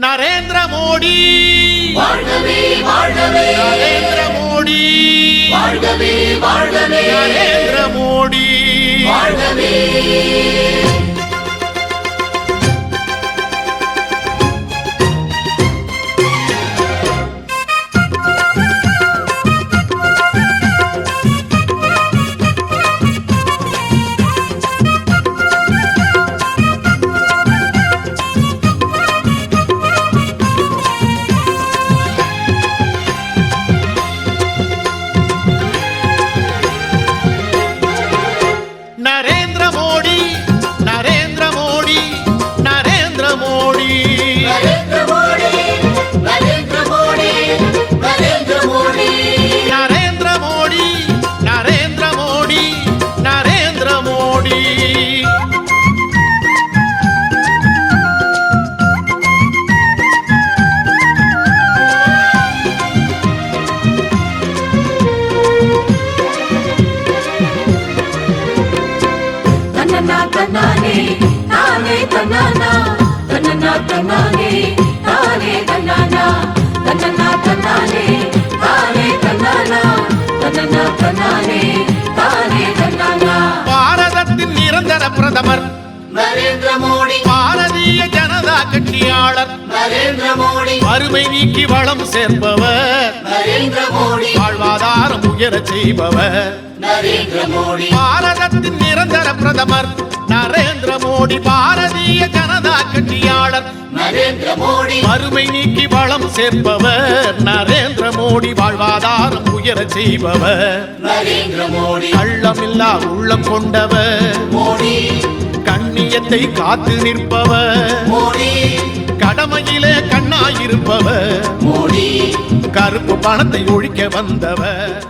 நரேந்திர மோடி. வாழ்கவே வாழ்கவே. நரேந்திர மோடி. வாழ்கவே வாழ்கவே. நரேந்திர மோடி. வாழ்கவே. नरेंद्र मोदी தன்னனா தானே தன்னானா? தன்னனா தன்னானே தானே தன்னானா? தன்னனா தன்னானே தானே தன்னானா? தன்னனா தன்னானே தானே தன்னானா? பாரதத்தின் நிரந்தர பிரதமர் நரேந்திர மோடி. பாரதிய ஜனதா கட்சியாளர் நரேந்திர மோடி. வறுமை நீக்கி வளம் சேர்ப்பவர் நரேந்திர மோடி. வாழ்வாதாரம் உயரச் செய்பவர். நரேந்திர மோடி. பாரதத்தின் மோடி பாரதிய ஜனதா கட்சியாளர். நரேந்திர மோடி வறுமை நீக்கி வளம் சேர்ப்பவர். நரேந்திர மோடி வாழ்வாதாரம் உயரச் செய்பவர். நரேந்திர மோடி கள்ளமில்லா உள்ளம் கொண்டவர். மோடி. கண்ணியத்தை காத்து நிற்பவர். மோடி. கடமையிலே கண்ணாயிருப்பவர் மோடி. கருப்பு பணத்தை ஒழிக்க வந்தவர்.